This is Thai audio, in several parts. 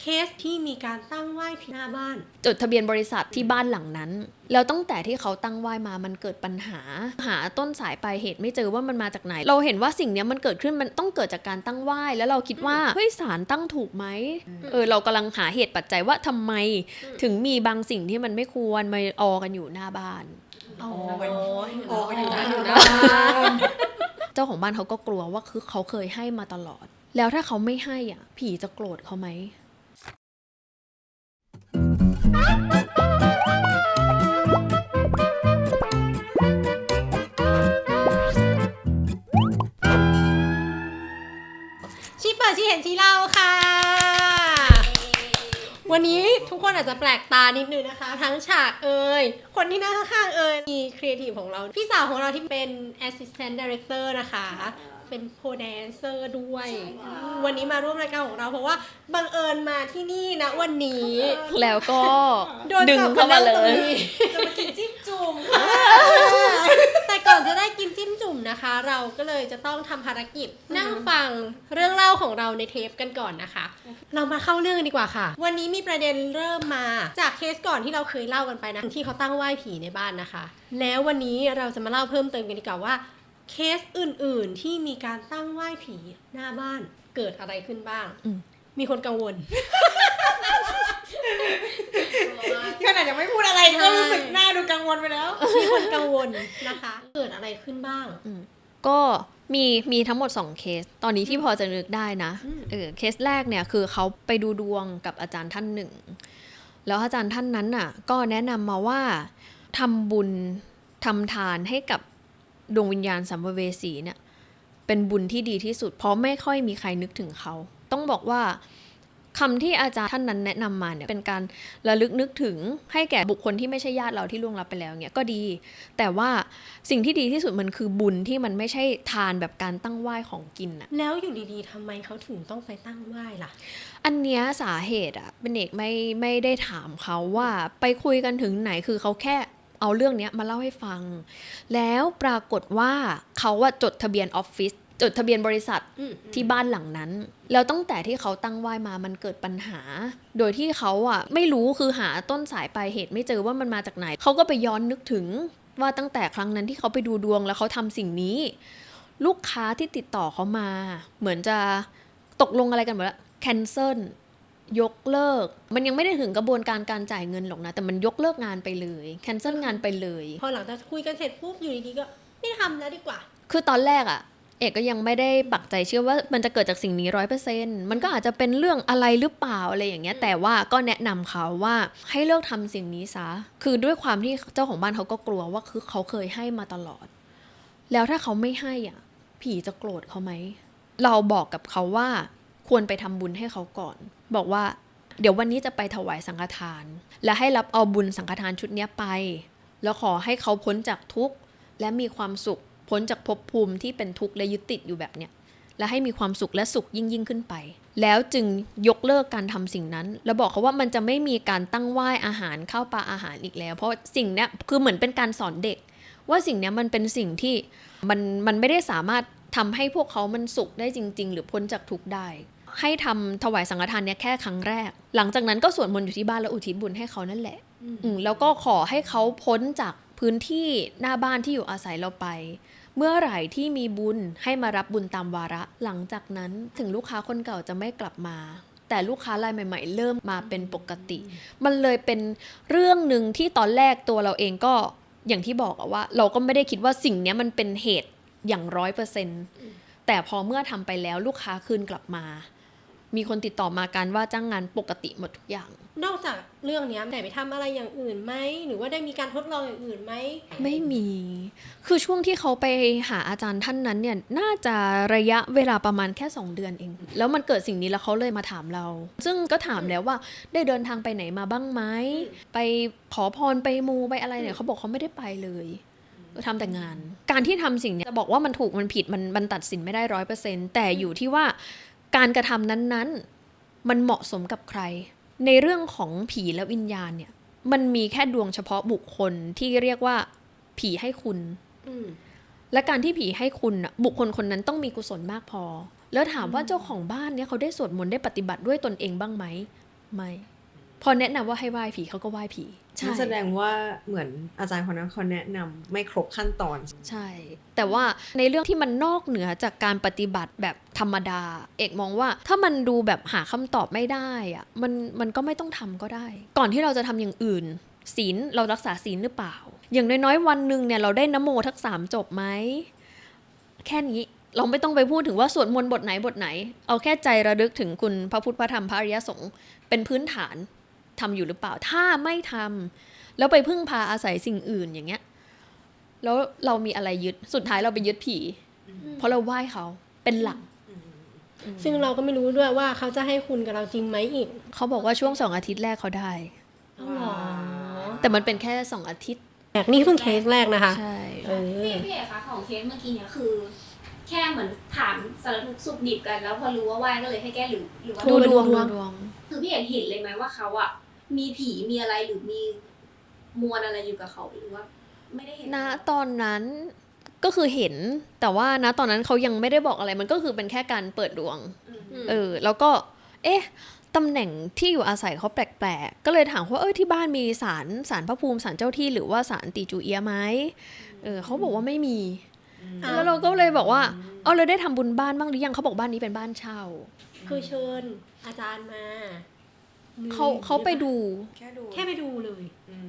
เคสที่มีการตั้งไหว้ผีหน้าบ้าน จดทะเบียนบริษัทที่บ้านหลังนั้น แล้วตั้งแต่ที่เขาตั้งไหว้มามันเกิดปัญหา หาต้นสายปลายเหตุไม่เจอว่ามันมาจากไหน เราเห็นว่าสิ่งเนี้ยมันเกิดขึ้นมันต้องเกิดจากการตั้งไหว้แล้วเราคิดว่าเฮ้ยสารตั้งถูกไหมเออเรากำลังหาเหตุปัจจัยว่าทำไม ถึงมีบางสิ่งที่มันไม่ควรมาออกันอยู่หน้าบ้านอ๋อออกไปอยู่นั่นอยู่นะเจ้าของบ้านเขาก็กลัวว่าคือเขาเคยให้มาตลอด แล้วถ้าเขาไม่ให้อะ ผีจะโกรธเขาไหม ชีเปิดชีเห็นชีเล่าค่ะ วันนี้ทุกคนอาจจะแปลกตานิดนึงนะคะ ทั้งฉากเอ่ยคนที่นั่งข้างๆเอ่ยมีครีเอทีฟของเรา พี่สาวของเราที่เป็น Assistant Director นะคะ เป็นโ o แดนเซอร์ด้วย วันนี้มาร่วมรายการของเราเพราะว่าบังเอิญมาที่นี่นะวันนี้ แล้วก็โดนดึงจับเข้ามาเลนั่งตรงย นี้ จะมากินจิ้มจุ่มแต่ก่อนจะได้กินจิ้มจุ่มนะคะ เราก็เลยจะต้องทำภารกิจนั่งฟังเรื่องเล่าของเราในเทปกันก่อนนะคะ เรามาเข้าเรื่องกันดีกว่าค่ะ วันนี้มีประเด็นเริ่มมาจากเคสก่อนที่เราเคยเล่ากันไปนะที่เขาตั้งไหว้ผีในบ้านนะคะ แล้ววันนี้เราจะมาเล่าเพิ่มเติมกันดีกว่าว่า เคสอื่นๆที่มีการตั้งไหว้ผีหน้าบ้านเกิดอะไรขึ้นบ้าง อืม มีคนกังวล ขนาดยังไม่พูดอะไรก็รู้สึกหน้าดูกังวลไปแล้ว มีคนกังวลนะคะ เกิดอะไรขึ้นบ้างก็มีมีทั้งหมด 2 เคส ตอนนี้ที่พอจะนึกได้นะอืม เออเคสแรกเนี่ยคือเขาไปดูดวงกับอาจารย์ท่านหนึ่ง แล้วอาจารย์ท่านนั้นน่ะ ก็แนะนำมาว่าทำบุญทำทานให้กับ ดวงวิญญาณสัมภเวสีเนี่ยเป็นบุญที่ดีที่สุด เพราะไม่ค่อยมีใครนึกถึงเขา ต้องบอกว่าคำที่อาจารย์ท่านนั้นแนะนำมาเนี่ยเป็นการระลึกนึกถึงให้แก่บุคคลที่ไม่ใช่ญาติเราที่ล่วงลับไปแล้วเนี่ยก็ดี แต่ว่าสิ่งที่ดีที่สุดมันคือบุญที่มันไม่ใช่ทานแบบการตั้งไหว้ของกินอะแล้วอยู่ดีๆทำไมเขาถึงต้องไปตั้งไหว้ล่ะ อันเนี้ยสาเหตุอะเป็นเอกไม่ไม่ได้ถามเขาว่าไปคุยกันถึงไหนคือเขาแค่ เอาเรื่องเนี้ยมาเล่าให้ฟัง แล้วปรากฏว่าเขาอะจดทะเบียนออฟฟิศจดทะเบียนบริษัทอืมที่บ้านหลังนั้น แล้วตั้งแต่ที่เขาตั้งไหว้มามันเกิดปัญหา โดยที่เขาอะไม่รู้คือหาต้นสายปลายเหตุไม่เจอว่ามันมาจากไหน เขาก็ไปย้อนนึกถึงว่าตั้งแต่ครั้งนั้นที่เขาไปดูดวงแล้วเขาทำสิ่งนี้ ลูกค้าที่ติดต่อเขามา เหมือนจะตกลงอะไรกันหมดแล้ว cancel ยกเลิก มันยังไม่ได้ถึงกระบวนการการจ่ายเงินหรอกนะ แต่มันยกเลิกงานไปเลย cancel งานไปเลย พอหลังจากคุยกันเสร็จปุ๊บอยู่ดีๆก็ไม่ทำแล้วดีกว่า คือตอนแรกอะเอกก็ยังไม่ได้ปักใจเชื่อว่ามันจะเกิดจากสิ่งนี้ร้อยเปอร์เซ็นมันก็อาจจะเป็นเรื่องอะไรหรือเปล่าอะไรอย่างเงี้ย แต่ว่าก็แนะนำเขาว่าให้เลิกทำสิ่งนี้ซะ คือด้วยความที่เจ้าของบ้านเขาก็กลัวว่าคือเขาเคยให้มาตลอด แล้วถ้าเขาไม่ให้อะ ผีจะโกรธเขาไหม เราบอกกับเขาว่า ควรไปทำบุญให้เขาก่อน บอกว่า เดี๋ยววันนี้จะไปถวายสังฆทาน และให้รับเอาบุญสังฆทานชุดนี้ไป แล้วขอให้เขาพ้นจากทุกข์และมีความสุขพ้นจากภพภูมิที่เป็นทุกข์และยึดติดอยู่แบบเนี้ยและให้มีความสุขและสุขยิ่งยิ่งขึ้นไป แล้วจึงยกเลิกการทำสิ่งนั้น แล้วบอกเขาว่ามันจะไม่มีการตั้งไหว้อาหารข้าวปลาอาหารอีกแล้ว เพราะสิ่งนี้คือเหมือนเป็นการสอนเด็ก ว่าสิ่งนี้มันเป็นสิ่งที่มันมันไม่ได้สามารถทำให้พวกเขามันสุขได้จริง ๆ หรือพ้นจากทุกข์ได้ ให้ทำถวายสังฆทานเนี้ยแค่ครั้งแรก หลังจากนั้นก็สวดมนต์อยู่ที่บ้านแล้วอุทิศบุญให้เขานั่นแหละ อืมแล้วก็ขอให้เขาพ้นจากพื้นที่หน้าบ้านที่อยู่อาศัยเราไป เมื่อไหร่ที่มีบุญให้มารับบุญตามวาระ หลังจากนั้นถึงลูกค้าคนเก่าจะไม่กลับมา แต่ลูกค้ารายใหม่ ๆ เริ่มมาเป็นปกติ มันเลยเป็นเรื่องหนึ่งที่ตอนแรกตัวเราเองก็อย่างที่บอกอะว่า เราก็ไม่ได้คิดว่าสิ่งเนี้ยมันเป็นเหตุอย่างร้อยเปอร์เซ็นต์แต่พอเมื่อทำไปแล้วลูกค้าคืนกลับมา มีคนติดต่อมาการว่าจ้างงานปกติหมดทุกอย่าง นอกจากเรื่องเนี้ยได้ไปทำอะไรอย่างอื่นไหมหรือว่าได้มีการทดลองอย่างอื่นไหมไม่มี คือช่วงที่เขาไปหาอาจารย์ท่านนั้นเนี่ยน่าจะระยะเวลาประมาณแค่ 2 เดือนเอง แล้วมันเกิดสิ่งนี้แล้วเขาเลยมาถามเรา ซึ่งก็ถามแล้วว่าได้เดินทางไปไหนมาบ้างไหมไปขอพรไปมูไปอะไรเนี่ยเขาบอกเขาไม่ได้ไปเลยทำแต่งาน การที่ทำสิ่งเนี้ยจะบอกว่ามันถูกมันผิดมันมันตัดสินไม่ได้ร้อยเปอร์เซ็นแต่อยู่ที่ว่า การกระทำนั้นๆ มันเหมาะสมกับใคร ในเรื่องของผีและวิญญาณเนี่ย มันมีแค่ดวงเฉพาะบุคคลที่เรียกว่า ผีให้คุณอืมและการที่ผีให้คุณน่ะบุคคลคนนั้นต้องมีกุศลมากพอ แล้วถามว่าเจ้าของบ้านเนี่ยเขาได้สวดมนต์ได้ปฏิบัติด้วยตนเองบ้างไหมไม่ พอแนะนำว่าให้ไหว้ผีเขาก็ไหว้ผีใช่นั่นแสดงว่าเหมือนอาจารย์คนนั้นเขาแนะนำไม่ครบขั้นตอน ใช่ แต่ว่าในเรื่องที่มันนอกเหนือจากการปฏิบัติแบบธรรมดา เอกมองว่าถ้ามันดูแบบหาคำตอบไม่ได้อะมันมันก็ไม่ต้องทำก็ได้ ก่อนที่เราจะทำอย่างอื่นศีลเรารักษาศีลหรือเปล่า อย่างน้อยๆ วันหนึ่งเนี่ยเราได้นโมทักสามจบไหมแค่นี้เราไม่ต้องไปพูดถึงว่าสวดมนต์บทไหนบทไหน เอาแค่ใจระลึกถึงคุณพระพุทธพระธรรมพระอริยสงฆ์เป็นพื้นฐาน ทำอยู่หรือเปล่า ถ้าไม่ทำแล้วไปพึ่งพาอาศัยสิ่งอื่นอย่างเงี้ย แล้วเรามีอะไรยึด สุดท้ายเราไปยึดผี เพราะเราไหว้เขาเป็นหลัก ซึ่งเราก็ไม่รู้ด้วยว่าเขาจะให้คุณกับเราจริงไหมอีก เขาบอกว่าช่วงสองอาทิตย์แรกเขาได้อ๋อเหรอแต่มันเป็นแค่สองอาทิตย์แอกนี่เพิ่งเคสแรกนะคะ ใช่เออพี่พี่เอกคะของเคสเมื่อกี้เนี่ยคือ แค่เหมือนถามสารทุกข์สุขดิบกัน แล้วพอรู้ว่าไหว้ก็เลยให้แก้หรือหรือว่าดูดวงดูดูดวงดวง คือพี่เอกเห็นเลยไหมว่าเขาอะ มีผีมีอะไรหรือมีมวลอะไรอยู่กับเขาหรือว่า ไม่ได้เห็นณตอนนั้นก็คือเห็น แต่ว่าณตอนนั้นเขายังไม่ได้บอกอะไรมันก็คือเป็นแค่การเปิดดวงอืมมเออ แล้วก็ เอ๊ะตำแหน่งที่อยู่อาศัยเขาแปลกๆ ก็เลยถามว่าเออที่บ้านมีศาลศาลพระภูมิศาลเจ้าที่หรือว่าศาลตีจูเอียะไหมเออเขาบอกว่าไม่มีอ้าวแล้วเราก็เลยบอกว่าเอาเลยได้ทำบุญบ้านบ้างหรือยังเขาบอกบ้านนี้เป็นบ้านเช่า คือเชิญอาจารย์มา เขาเขาไปดู แค่ดูแค่ไปดูเลย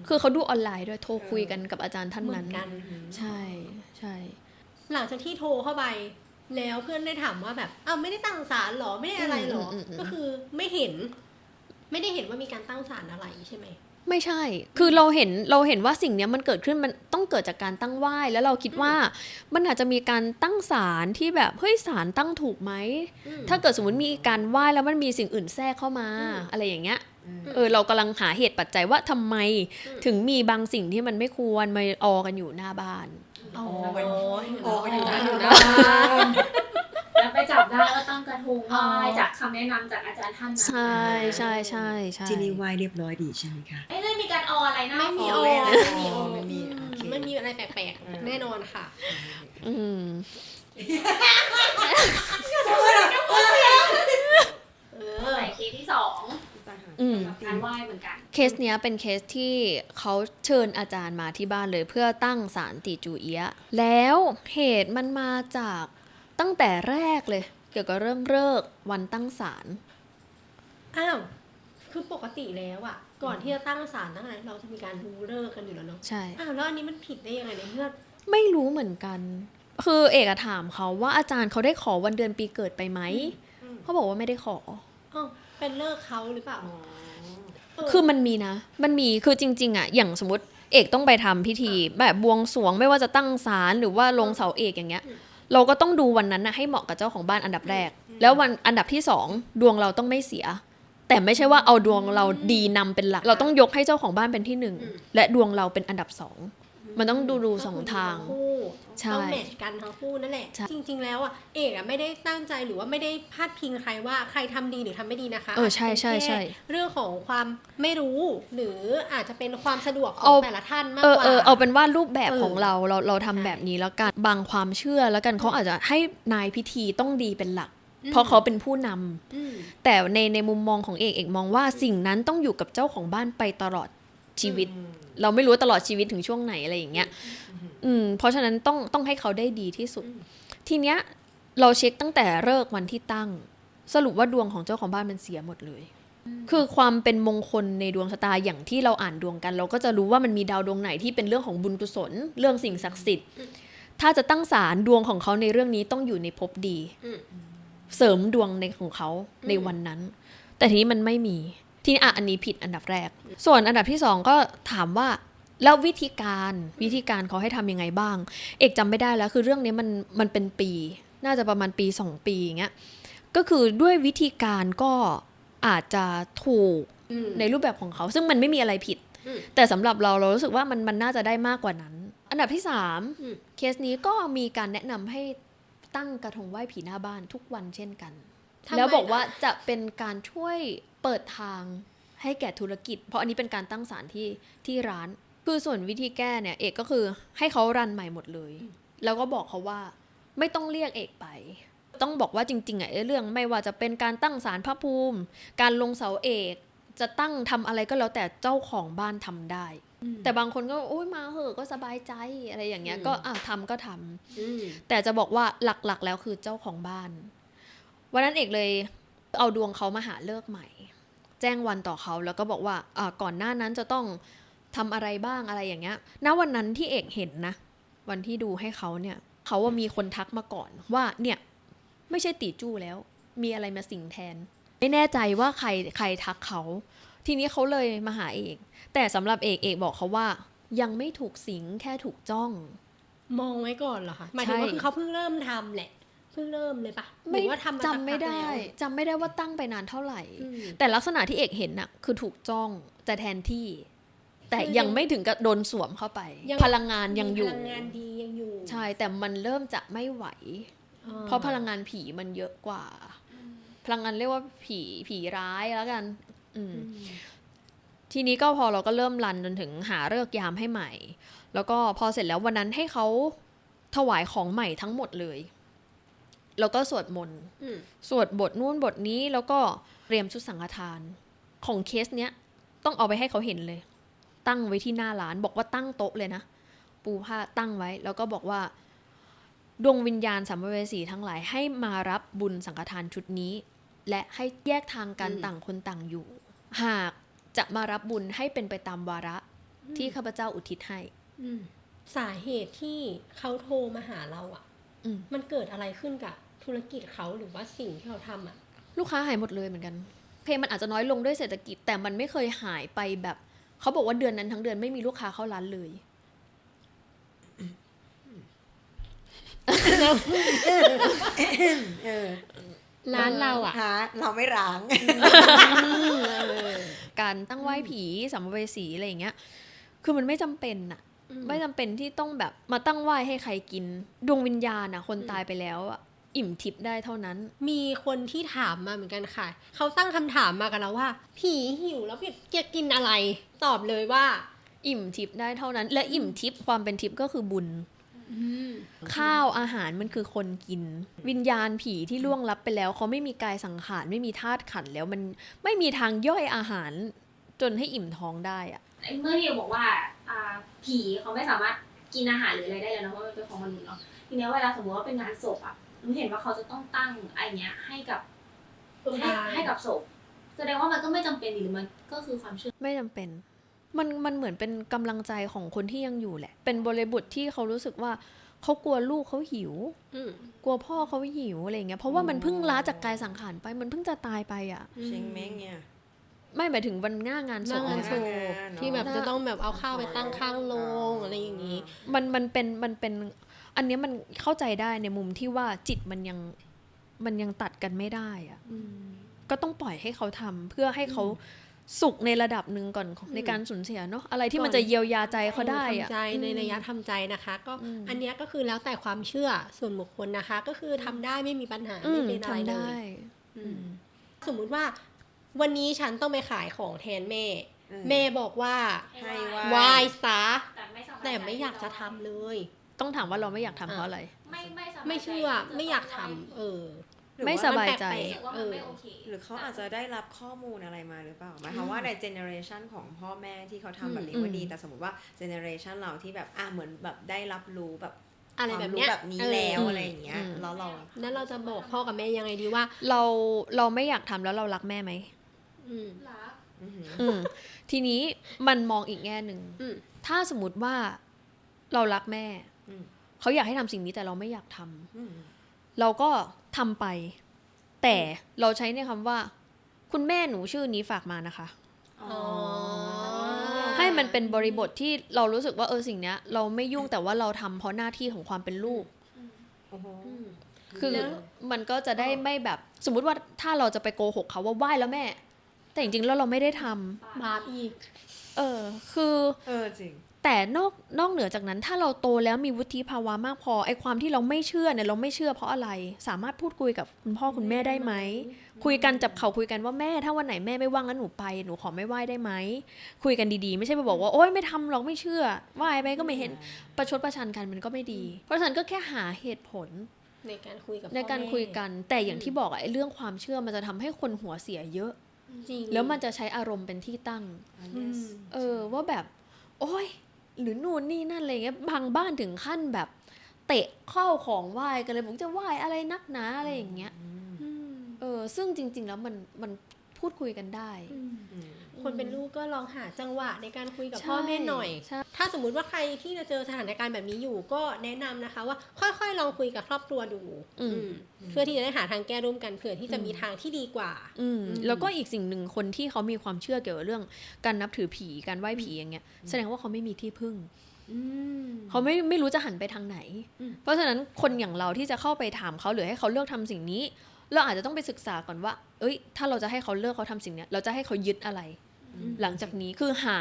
คือเขาดูออนไลน์ด้วยโทรคุยกันกับอาจารย์ท่านเหมืนั้อนนกันใช่ใช่ หลังจากที่โทรเข้าไป แล้วเพื่อนได้ถามว่าแบบอ้าวไม่ได้ตั้งศาลเหรอไม่ได้อะไรเหรอ ก็คือไม่เห็น ไม่ได้เห็นว่ามีการตั้งศาลอะไรใช่ไหม ไม่ใช่ คือเราเห็นเราเห็นว่าสิ่งเนี้ยมันเกิดขึ้นมันต้องเกิดจากการตั้งไหว้แล้วเราคิดว่ามันอาจจะมีการตั้งศาลที่แบบเฮ้ยศาลตั้งถูกไหมอืมถ้าเกิดสมมติมีการไหว้แล้วมันมีสิ่งอื่นแทรกเข้ามาอืมอะไรอย่างเงี้ยอืมเออเรากำลังหาเหตุปัจจัยว่าทำไมอืมถึงมีบางสิ่งที่มันไม่ควรมาออกันอยู่หน้าบ้านอ๋ออ๋ออยู่นะอยู่นะ แล้วไปจับได้ว่าตั้งกระทงไหว้จากคำแนะนำจากอาจารย์ท่านนั้นใช่ใช่ใช่ใช่ ทีนี้วายเรียบร้อยดีใช่ไหมคะ ไม่ได้มีการอออะไรนะไม่มีอ๋โออไม่ไม่มีโอไม่มีโอเค ไม่มีอะไรแปลกอืมๆแน่นอนค่ะ อืมเอเอออเคสที่สองอืม กับการไหว้เหมือนกัน เคสเนี้ยเป็นเคสที่เขาเชิญอาจารย์มาที่บ้านเลยเพื่อตั้งศาลตีจูเอียะแล้วเหตุมันมาจาก ตั้งแต่แรกเลย เกี่ยวกับเรื่องเลิกษ์วันตั้งศาลอ้าวคือปกติแล้วอะก่อนที่จะตั้งศาลตั้งอะไรเราจะมีการดูเลิกษ์กันอยู่แล้วเนาะใช่อ้าวแล้วอันนี้มันผิดได้ยังไงในเมื่อไม่รู้เหมือนกัน คือเอกอะถามเขาว่าอาจารย์เขาได้ขอวันเดือนปีเกิดไปไหมอืมเขาบอกว่าไม่ได้ขออ้าวเป็นเลิกษ์เขาหรือเปล่าเคือมันมีนะ มันมี คือจริง ๆอะอย่างสมมติเอกต้องไปทำพิธี แบบบวงสรวงไม่ว่าจะตั้งศาลหรือว่าลงเสาเอกอย่างเงี้ย เราก็ต้องดูวันนั้นนะให้เหมาะกับเจ้าของบ้านอันดับแรก แล้ววันอันดับที่สองดวงเราต้องไม่เสีย แต่ไม่ใช่ว่าเอาดวงเราดีนำเป็นหลัก เราต้องยกให้เจ้าของบ้านเป็นที่หนึ่งอืมและดวงเราเป็นอันดับสอง มันต้องดูดูสองทางก็คือใช่ต้องแมทช์กันทั้งคู่นั่นแหละ ใช่จริง ๆ แล้วอะเอกอะไม่ได้ตั้งใจหรือว่าไม่ได้พาดพิงใครว่าใครทำดีหรือทำไม่ดีนะคะเออใช่ใช่ใช่อาจจะเป็นแค่เรื่องของความไม่รู้ หรืออาจจะเป็นความสะดวกขอเอา งแต่ละท่านมากเออกว่า เออเอาเป็นว่ารูปแบบเออของเราเราเราทำใช่แบบนี้แล้วกันบางความเชื่อแล้วกันเขาอาจจะให้นายพิธีต้องดีเป็นหลัก อืม เพราะเขาเป็นผู้นำอืมแต่ในในมุมมองของเอกเอกมองว่าสิ่งนั้นต้องอยู่กับเจ้าของบ้านไปตลอด ชีวิต เราไม่รู้ว่าตลอดชีวิตถึงช่วงไหนอะไรอย่างเงี้ยอืมเพราะฉะนั้นต้องต้องให้เขาได้ดีที่สุดอืมทีเนี้ยเราเช็คตั้งแต่เลิกษ์วันที่ตั้ง สรุปว่าดวงของเจ้าของบ้านมันเสียหมดเลย คือความเป็นมงคลในดวงชะตาอย่างที่เราอ่านดวงกัน เราก็จะรู้ว่ามันมีดาวดวงไหนที่เป็นเรื่องของบุญกุศลเรื่องสิ่งศักดิ์สิทธิ์ ถ้าจะตั้งศาลดวงของเขาในเรื่องนี้ต้องอยู่ในภพดีอืมเสริมดวงในของเขาในวันนั้น แต่ทีนี้มันไม่มี ทีนี้อะอันนี้ผิดอันดับแรก ส่วนอันดับที่สองก็ถามว่าแล้ววิธีการวิธีการเขาให้ทำยังไงบ้าง เอกจำไม่ได้แล้วคือเรื่องนี้มันมันเป็นปี น่าจะประมาณปีสองปีอย่างเงี้ยก็คือด้วยวิธีการก็อาจจะถูกอืมในรูปแบบของเขา ซึ่งมันไม่มีอะไรผิดอืมแต่สำหรับเราเรารู้สึกว่ามันมันน่าจะได้มากกว่านั้น อันดับที่สามอืมเคสนี้ก็มีการแนะนำให้ตั้งกระทงไหว้ผีหน้าบ้านทุกวันเช่นกันทำไม แล้วบอกว่าล่ะจะเป็นการช่วยเปิดทางให้แก่ธุรกิจ เพราะอันนี้เป็นการตั้งศาลที่ที่ร้าน คือส่วนวิธีแก้เนี่ย เอกก็คือให้เขารันใหม่หมดเลย แล้วก็บอกเขาว่าไม่ต้องเรียกเอกไป ต้องบอกว่าจริงๆอะไอ้เรื่องไม่ว่าจะเป็นการตั้งศาลพระภูมิ การลงเสาเอกจะตั้งทำอะไรก็แล้วแต่เจ้าของบ้านทำได้อืมแต่บางคนก็โอ้ยมาเหอะก็สบายใจอะไรอย่างเงี้ยอืมก็อะทำก็ทำอืมแต่จะบอกว่าหลักๆแล้วคือเจ้าของบ้าน วันนั้นเอกเลยเอาดวงเขามาหาเลิกใหม่ แจ้งวันต่อเขาแล้วก็บอกว่าอ่าก่อนหน้านั้นจะต้องทำอะไรบ้างอะไรอย่างเงี้ย ณ วันนั้นที่เอกเห็นนะ วันที่ดูให้เขาเนี่ย เขาว่ามีคนทักมาก่อนว่าเนี่ยไม่ใช่ตีจู้แล้ว มีอะไรมาสิงแทน ไม่แน่ใจว่าใครใครทักเขา ทีนี้เขาเลยมาหาเอก แต่สำหรับเอกเอกบอกเขาว่า ยังไม่ถูกสิงแค่ถูกจ้อง มองไว้ก่อนเหรอคะหมายถึงว่าคือเขาเพิ่งเริ่มทำแหละ เพิ่งเริ่มเลยปะหไม่รือว่าทำมาสักจำไม่ได้พักแล้วจำไม่ได้ว่าตั้งไปนานเท่าไหร่อืมแต่ลักษณะที่เอกเห็นน่ะ คือถูกจ้องแต่แทนที่ แต่คือยังไม่ถึงกับโดนสวมเข้าไปยังพลังงานยังอยู่พลังงานดียังอยู่ ใช่แต่มันเริ่มจะไม่ไหวอ่าเพราะพลังงานผีมันเยอะกว่า พลังงานเรียกว่าผีผีร้ายแล้วกัน อืมอืมทีนี้ก็พอเราก็เริ่มรันจนถึงหาเลิกษ์ยามให้ใหม่ แล้วก็พอเสร็จแล้ววันนั้นให้เขาถวายของใหม่ทั้งหมดเลย แล้วก็สวดมนต์อืมสวดบทนู่นบทนี้แล้วก็เตรียมชุดสังฆทาน ของเคสเนี้ยต้องเอาไปให้เขาเห็นเลย ตั้งไว้ที่หน้าร้านบอกว่าตั้งโต๊ะเลยนะ ปูผ้าตั้งไว้ แล้วก็บอกว่า ดวงวิญญาณสัมภเวสีทั้งหลายให้มารับบุญสังฆทานชุดนี้ และให้แยกทางกันอืมต่างคนต่างอยู่ หากจะมารับบุญให้เป็นไปตามวาระที่ข้าพเจ้าอุทิศให้อืมสาเหตุที่เขาโทรมาหาเราอะอืมมันเกิดอะไรขึ้นกับ ธุรกิจเขาหรือว่าสิ่งที่เขาทำอะลูกค้าหายหมดเลยเหมือนกัน เพย์มันอาจจะน้อยลงด้วยเศรษฐกิจ แต่มันไม่เคยหายไปแบบ เขาบอกว่าเดือนนั้นทั้งเดือนไม่มีลูกค้าเข้าร้านเลย เออร้านเราอะหาเราไม่ร้าง การตั้งไหว้ผีสัมภเวสีอะไรอย่างเงี้ย คือมันไม่จำเป็นอะอืมไม่จำเป็นที่ต้องแบบมาตั้งไหว้ให้ใครกิน ดวงวิญญาณอะคนอืมตายไปแล้วอะ อิ่มทิพย์ได้เท่านั้น มีคนที่ถามมาเหมือนกันค่ะ เขาตั้งคำถามมากันแล้วว่า ผีหิวแล้วแบบจะกินอะไร ตอบเลยว่า อิ่มทิพย์ได้เท่านั้น และอิ่มทิพย์ความเป็นทิพย์ก็คือบุญข้าวอาหารมันคือคนกิน วิญญาณผีที่ล่วงลับไปแล้ว เขาไม่มีกายสังขารไม่มีธาตุขันธ์แล้วมันไม่มีทางย่อยอาหาร จนให้อิ่มท้องได้อะไอ้เมื่อที่เราบอกว่าอ่าผีเขาไม่สามารถกินอาหารหรืออะไรได้แล้วนะเพราะมันเป็นของมนุษย์เนาะทีเนี้ยเวลาสมมติว่าเป็นงานศพอะ หนูเห็นว่าเขาจะต้องตั้งไอเนี้ยให้กับให้ให้กับศพแสดงว่ามันก็ไม่จำเป็นหรือมันก็คือความเชื่อไม่จำเป็น มันมันเหมือนเป็นกำลังใจของคนที่ยังอยู่แหละ เป็นบริบทที่เขารู้สึกว่าเขากลัวลูกเขาหิวอืมกลัวพ่อเขาหิวอะไรอย่างเงี้ยเพราะว่ามันเพิ่งล้าจากกายสังขารไปมันเพิ่งจะตายไปอะเชงเม้งเนี่ยไม่หมายถึงวันหน้างานหศน้าพงานอะศพที่แบบจะต้องแบบเอาข้าวไปตั้งข้างโรงอะไรอย่างนี้ มันมันเป็นมันเป็น อันเนี้ยมันเข้าใจได้ในมุมที่ว่าจิตมันยังมันยังตัดกันไม่ได้อะก็ต้องปล่อยให้เขาทำเพื่อให้เขาสุขในระดับหนึ่งก่อนในการสูญเสียเนาะอะไรที่มันจะเยียวยาใจเขาได้อะทำใจในระยะทำใจนะคะ ก็อืมอันเนี้ยก็คือแล้วแต่ความเชื่อส่วนบุคคลนะคะ ก็คือทำได้ไม่มีปัญหาอืไม่มเป็นอะไรทำเลได้ยอืมสมมุติว่า วันนี้ฉันต้องไปขายของแทนแม่อืมแม่บอกว่าให้ไหว้ไหว้ซะแต่ไม่สบายใจแต่ไม่อยากจะทำเลย ต้องถามว่าเราไม่อยากทำเพราะอะไร ไม่ไม่สบายใจไม่เชื่อไม่อยากทำเออหรือไม่ว่าสบายใจมันแปลกรู้สึกว่ามันไม่โอเคหรือเขาอาจจะได้รับข้อมูลอะไรมาหรือเปล่าหมายความว่าในเจเนอเรชันของพ่อแม่ที่เขาทำแบบนี้อืมก็ดีแต่สมมติว่าเจเนอเรชันเราที่แบบอะเหมือนแบบได้รับรู้แบบอะไรควาแบมบรู้เนี้ยแบบนี้เออแล้วอะไรอย่างเงี้ยอืม แล้วเรา นั้นเราจะบอกพ่อกับแม่ยังไงดีว่า เราเราไม่อยากทำแล้วเรารักแม่ไหมอืม รักอื้อหืออืม ทีนี้มันมองอีกแง่หนึ่ง อืม ถ้าสมมติว่าเรารักแม่อืมเขาอยากให้ทำสิ่งนี้แต่เราไม่อยากทำอืมเราก็ทำไป แต่เราใช้ในคำว่า คุณแม่หนูชื่อนี้ฝากมานะคะอ๋อให้มันเป็นบริบทที่เรารู้สึกว่าเออสิ่งเนี้ย เราไม่ยุ่งแต่ว่าเราทำเพราะหน้าที่ของความเป็นลูกโอ้โหอืมคือแล้วมันก็จะได้ไม่แบบสมมุติว่าถ้าเราจะไปโกหกเขาว่าไหว้แล้วแม่ แต่จริงๆแล้วเราไม่ได้ทำบาปอีก เออ คือ เออจริง แต่นอกนอกเหนือจากนั้นถ้าเราโตแล้วมีวุฒิภาวะมากพอไอความที่เราไม่เชื่อเนี่ยเราไม่เชื่อเพราะอะไร สามารถพูดคุยกับคุณพ่อคุณแม่ได้ไหมคุยกันจับเขาคุยกันว่าแม่ถ้าวันไหนแม่ไม่ว่างงั้นหนูไปหนูขอไม่ไหว้ได้ไหมคุยกันดีๆ ไม่ใช่ไปบอกว่าโอ๊ยไม่ทำหรอกไม่เชื่อไหว้ไปก็ไม่เห็นประชดประชันกันมันก็ไม่ดี เพราะฉะนั้นก็แค่หาเหตุผลในการคุยกับในการพ่อแม่คุยกัน แต่อย่างที่บอกอะไอ้เรื่องความเชื่อมันจะทำให้คนหัวเสียเยอะอจริงแล้วมันจะใช้อารมณ์เป็นที่ตั้งอะอื yes มเออว่าแบบ โอ้ย หรือนู่นนี่นั่นอะไรเงี้ยบางบ้านถึงขั้นแบบ เตะเข้าของไหว้กันเลยผมจะไหว้อะไรนักหนาอะไรอย่างเงี้ยอืมอืมเออซึ่งจริง ๆ แล้วมันมันพูดคุยกันได้อืมอืม คนเป็นลูกก็ลองหาจังหวะในการคุยกับใช่พ่อแม่หน่อยใช่ถ้าสมมุติว่าใครที่จะเจอสถานการณ์แบบนี้อยู่ก็แนะนำนะคะ ว่าค่อยๆลองคุยกับครอบครัวดูอืมอืมเพื่อที่จะได้หาทางแก้ร่วมกันเผื่อที่จะมีทางที่ดีกว่า อืมอืมแล้วก็อีกสิ่งหนึ่งคนที่เขามีความเชื่อเกี่ยวกับเรื่อง การนับถือผีการไหว้ผีอย่างเงี้ยแสดงว่าเขาไม่มีที่พึ่งอืมเขาไม่ไม่รู้จะหันไปทางไหนอืมเพราะฉะนั้นคนอย่างเราที่จะเข้าไปถามเขาหรือให้เขาเลือกทำสิ่งนี้ เราอาจจะต้องไปศึกษาก่อนว่า เอ้ย ถ้าเราจะให้เขาเลือกเขาทำสิ่งเนี้ย เราจะให้เขายึดอะไรอืม หลังจากนี้คือหา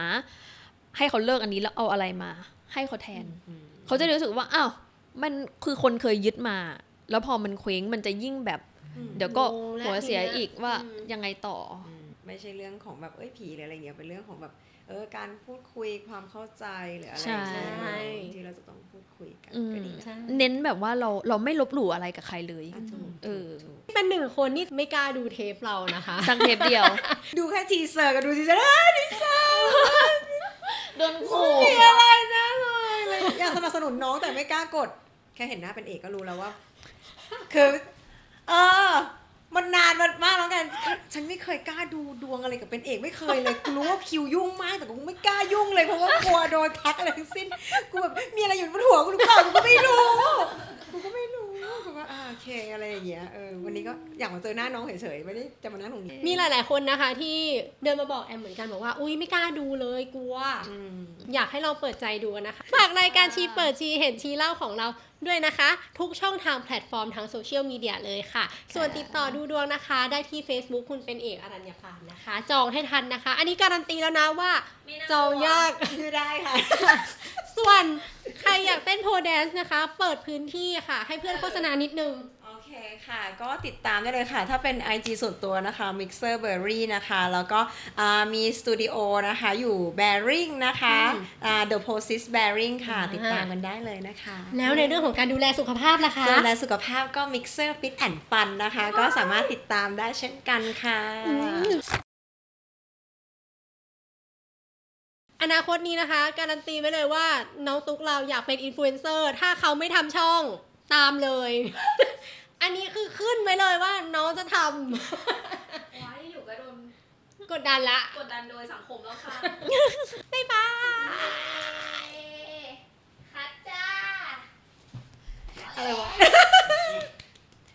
ให้เขาเลิกอันนี้แล้วเอาอะไรมา ให้เขาแทนอืมเขาจะได้รู้สึกว่าอ้าวมันคือคนเคยยึดมา แล้วพอมันเคว้งมันจะยิ่งแบบอืมเดี๋ยวก็งงและหัวเสียทีเนี้ยอีกว่าอืมยังไงต่ออืมไม่ใช่เรื่องของแบบเอ้ยผีหรืออะไรเงี้ยเป็นเรื่องของแบบ เออการพูดคุยความเข้าใจหรืออะไรใช่ใช่ที่เราจะต้องพูดคุยกันอืมก็ดีนะใช่เน้นแบบว่าเราเราไม่ลบหลู่อะไรกับใครเลย อะถูกเออ ถูกเป็นหนึ่งคนนี่ไม่กล้าดูเทปเรานะคะ สักเทปเดียว ดูแค่ทีเซอร์กับดูทีเซอร์อ้าทีเซอร์โดนขู่ มีอะไรนะเลยเลยอยากสนับสนุนน้องแต่ไม่กล้ากด แค่เห็นหน้าเป็นเอกก็รู้แล้วว่า คือ เออ มันนานมันมากแล้วกัน ฉันไม่เคยกล้าดูดวงอะไรกับเป็นเอกไม่เคยเลยกูรู้ว่าคิวยุ่งมากแต่กูไม่กล้ายุ่งเลยเพราะว่ากลัวโดนทักอะไรทั้งสิ้นกูแบบมีอะไรอยู่บนหัวกูหรือเปล่ากูก็ไม่รู้กูก็ไม่รู้กูก็อ่าโอเคอะไรอย่างเงี้ยเออวันนี้ก็อยากมาเจอหน้าน้องเฉยๆไม่ได้จะมานั่งตรงนี้มีหลาย ๆ คนนะคะ ที่เดินมาบอกแอมเหมือนกันบอกว่า อุ้ยไม่กล้าดูเลยกลัว อืม อยากให้เราเปิดใจดูกันนะคะ ฝากรายการชีเปิดชีเห็นชีเล่าของเรา ด้วยนะคะ ทุกช่องทางแพลตฟอร์มทางโซเชียลมีเดียเลยค่ะ ส่วนติดต่อดูดวงนะคะ ได้ที่ Facebook คุณเป็นเอกอรัญญพานนะคะ จองให้ทันนะคะ อันนี้การันตีแล้วนะว่าไม่น่าจองยาก ไม่ได้ค่ะ ส่วนใครอยากเต้นโพแดนซ์นะคะ เปิดพื้นที่ค่ะ ให้เพื่อนโฆษณานิดนึงโอ เคค่ะ ก็ติดตามได้เลยค่ะ ถ้าเป็น IG ส่วนตัวนะคะ Mixer Berry นะคะ แล้วก็อ่ามีสตูดิโอนะคะ อยู่ Bearing นะคะอืมอ่า The Posis Bearing ค่ะอ่าติดตามกันได้เลยนะคะ แล้วในเรื่องของการดูแลสุขภาพนะคะส่วนแลสุขภาพก็ Mixer Fit and Fun นะคะ ก็สามารถติดตามได้เช่นกันค่ะอนาคตนี้นะคะ การันตีไว้เลยว่า น้องตุ๊กเราอยากเป็นอินฟลูเอนเซอร์ ถ้าเขาไม่ทำช่องตามเลย อันนี้คือขึ้นไว้เลยว่าน้องจะทว้ายอยู่ก็โดนำ กดดันละ กดดันโดยสังคมแล้วค่ะบ๊ายบายคัดจ้า อะไรวะ